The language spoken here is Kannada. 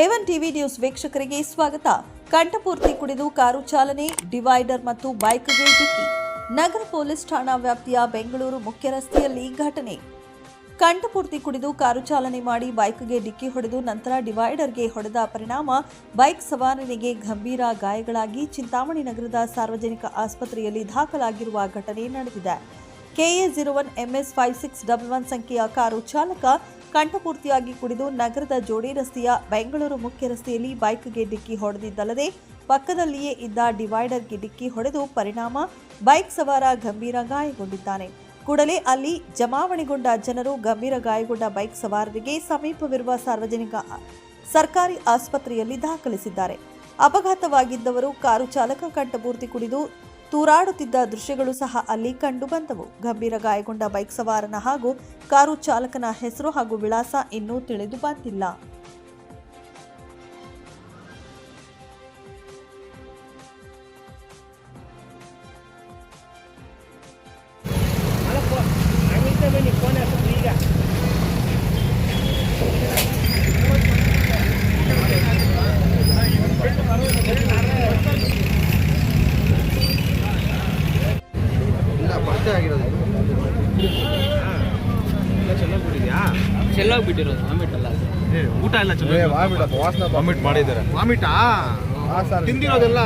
ಏವನ್ ಟಿವಿ ನ್ಯೂಸ್ ವೀಕ್ಷಕರಿಗೆ ಸ್ವಾಗತ. ಕಂಠಪೂರ್ತಿ ಕುಡಿದು ಕಾರು ಚಾಲನೆ, ಡಿವೈಡರ್ ಮತ್ತು ಬೈಕ್ಗೆ ಡಿಕ್ಕಿ. ನಗರ ಪೊಲೀಸ್ ಠಾಣಾ ವ್ಯಾಪ್ತಿಯ ಬೆಂಗಳೂರು ಮುಖ್ಯ ರಸ್ತೆಯಲ್ಲಿ ಘಟನೆ. ಕಂಠಪೂರ್ತಿ ಕುಡಿದು ಕಾರು ಚಾಲನೆ ಮಾಡಿ ಬೈಕ್ಗೆ ಡಿಕ್ಕಿ ಹೊಡೆದು ನಂತರ ಡಿವೈಡರ್ಗೆ ಹೊಡೆದ ಪರಿಣಾಮ ಬೈಕ್ ಸವಾರನಿಗೆ ಗಂಭೀರ ಗಾಯಗಳಾಗಿ ಚಿಂತಾಮಣಿ ನಗರದ ಸಾರ್ವಜನಿಕ ಆಸ್ಪತ್ರೆಯಲ್ಲಿ ದಾಖಲಾಗಿರುವ ಘಟನೆ ನಡೆದಿದೆ. KA zero one MS five six double one ಸಂಖ್ಯೆಯ ಕಾರು ಚಾಲಕ ಕಂಠಪೂರ್ತಿಯಾಗಿ ಕುಡಿದು ನಗರದ ಜೋಡಿ ರಸ್ತೆಯ ಬೆಂಗಳೂರು ಮುಖ್ಯ ರಸ್ತೆಯಲ್ಲಿ ಬೈಕ್ಗೆ ಡಿಕ್ಕಿ ಹೊಡೆದಿದ್ದಲ್ಲದೆ ಪಕ್ಕದಲ್ಲಿಯೇ ಇದ್ದ ಡಿವೈಡರ್ಗೆ ಡಿಕ್ಕಿ ಹೊಡೆದು ಪರಿಣಾಮ, ಬೈಕ್ ಸವಾರ ಗಂಭೀರ ಗಾಯಗೊಂಡಿದ್ದಾನೆ. ಕೂಡಲೇ ಅಲ್ಲಿ ಜಮಾವಣೆಗೊಂಡ ಜನರು ಗಂಭೀರ ಗಾಯಗೊಂಡ ಬೈಕ್ ಸವಾರರಿಗೆ ಸಮೀಪವಿರುವ ಸಾರ್ವಜನಿಕ ಸರ್ಕಾರಿ ಆಸ್ಪತ್ರೆಯಲ್ಲಿ ದಾಖಲಿಸಿದ್ದಾರೆ. ಅಪಘಾತವಾಗಿದ್ದವರು ಕಾರು ಚಾಲಕ ಕಂಠಪೂರ್ತಿ ಕುಡಿದು ತೂರಾಡುತ್ತಿದ್ದ ದೃಶ್ಯಗಳು ಸಹ ಅಲ್ಲಿ ಕಂಡುಬಂದವು. ಗಂಭೀರ ಗಾಯಗೊಂಡ ಬೈಕ್ ಸವಾರನ ಹಾಗೂ ಕಾರು ಚಾಲಕನ ಹೆಸರು ಹಾಗೂ ವಿಳಾಸ ಇನ್ನೂ ತಿಳಿದು ಬಂದಿಲ್ಲ. ಪರಿಚಯ ಆಗಿರೋದು. ಚೆಲ್ಲಾಗಿ ಬಿಟ್ಟಿರೋದು ವಾಮಿಟ್ ಅಲ್ಲ ಊಟ ಎಲ್ಲ ವಾಮಿಟ್ ವಾಸನೆ ವಾಮಿಟ್ ಮಾಡಿದ್ದಾರೆ. ವಾಮಿಟಾ ಹಾ ಸರ್ ತಿಂದಿರೋದೆಲ್ಲ